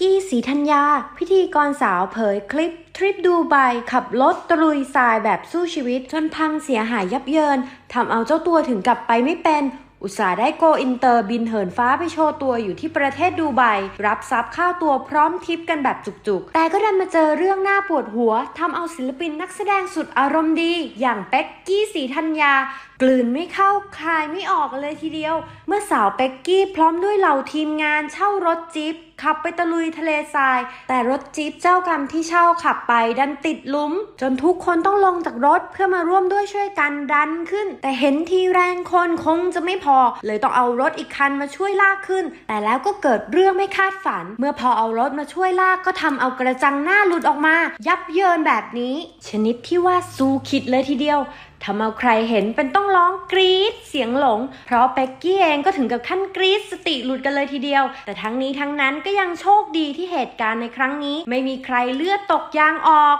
กี้สีธัญญา พิธีกรสาวเผยคลิป ทริปดูไบขับรถตรุยทรายแบบสู้ชีวิต จนพังเสียหายยับเยินทำเอาเจ้าตัวถึงกับไปไม่เป็นอุตส่าห์ได้โกอินเตอร์บินเหินฟ้าไปโชว์ตัวอยู่ที่ประเทศดูไบ รับทรัพย์ค่าตัวพร้อมทิปกันแบบจุกๆ แต่ก็ดันมาเจอเรื่องน่าปวดหัวทำเอาศิลปินนักแสดงสุดอารมณ์ดี อย่างเป็กกี้สีธัญญา กลืนไม่เข้าคายไม่ออกเลยทีเดียว เมื่อสาวเป็กกี้พร้อมด้วยเหล่าทีมงานเช่ารถจี๊ปขับไปตะลุยทะเลทราย แต่รถจี๊ปเจ้ากรรมที่เช่าขับไปดันติดลุม จนทุกคนต้องลงจากรถเพื่อมาร่วมด้วยช่วยกันดันขึ้น แต่เห็นทีแรงคนคงจะไม่พอ เลยต้องเอารถอีกคันมาช่วยลากขึ้น แต่แล้วก็เกิดเรื่องไม่คาดฝัน เมื่อพอเอารถมาช่วยลากก็ทำเอากระจังหน้าหลุดออกมา ยับเยินแบบนี้ ชนิดที่ว่าสู้คิดเลยทีเดียว ทำเอาใครเห็นเป็นต้องร้องกรี๊ดเสียงหลง เพราะเป็กกี้เองก็ถึงกับขั้นกรี๊ดสติหลุดกันเลยทีเดียว แต่ทั้งนี้ทั้งนั้นก็ยังโชคดีที่เหตุการณ์ในครั้งนี้ ไม่มีใครเลือดตกยางออก